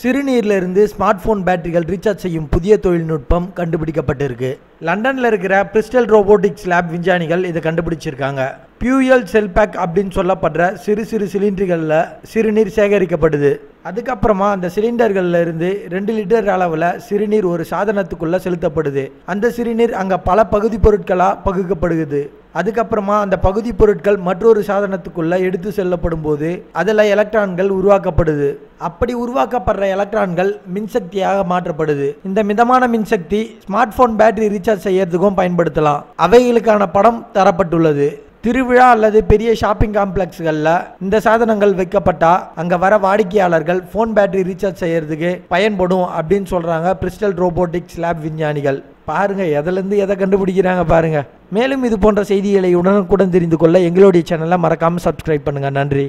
சிறுநீர்லேருந்து smart phone பேட்டரிகள் recharge செய்யும் புதிய தொழில்நுட்பம் கண்டுபிடிக்கப்பட்டிருக்கு. லண்டனில் இருக்கிற பிரிஸ்டல் ரோபோட்டிக்ஸ் லேப் விஞ்ஞானிகள் இதை கண்டுபிடிச்சிருக்காங்க. பியூயல் செல் பேக் அப்படின்னு சொல்லப்படுற சிறு சிறு சிலிண்டர்களில் சிறுநீர் சேகரிக்கப்படுது. அதுக்கப்புறமா அந்த சிலிண்டர்களில் இருந்து ரெண்டு லிட்டர் அளவில் சிறுநீர் ஒரு சாதனத்துக்குள்ளே செலுத்தப்படுது. அந்த சிறுநீர் அங்கே பல பகுதி பொருட்களாக பகுக்கப்படுகிறது. அதுக்கப்புறமா அந்த பகுதி பொருட்கள் மற்றொரு சாதனத்துக்குள்ளே எடுத்து செல்லப்படும் போது அதில் எலக்ட்ரான்கள் உருவாக்கப்படுது. அப்படி உருவாக்கப்படுற எலக்ட்ரான்கள் மின்சக்தியாக மாற்றப்படுது. இந்த மிதமான மின்சக்தி ஸ்மார்ட் போன் பேட்டரி ரீசார்ஜ் செய்யறதுக்கும் பயன்படுத்தலாம். அவைகளுக்கான படம் தரப்பட்டுள்ளது. திருவிழா அல்லது பெரிய ஷாப்பிங் காம்ப்ளெக்ஸ்களில் இந்த சாதனங்கள் வைக்கப்பட்டால் அங்கே வர வாடிக்கையாளர்கள் ஃபோன் பேட்டரி ரீசார்ஜ் செய்யறதுக்கு பயன்படும் அப்படின்னு சொல்கிறாங்க பிரிஸ்டல் ரோபோட்டிக்ஸ் லேப் விஞ்ஞானிகள். பாருங்கள் எதுலேருந்து எதை கண்டுபிடிக்கிறாங்க பாருங்கள் மேலும் இது போன்ற செய்திகளை உடனுக்குடன் தெரிந்து கொள்ள எங்களுடைய சேனலை மறக்காமல் சப்ஸ்கிரைப் பண்ணுங்கள் நன்றி.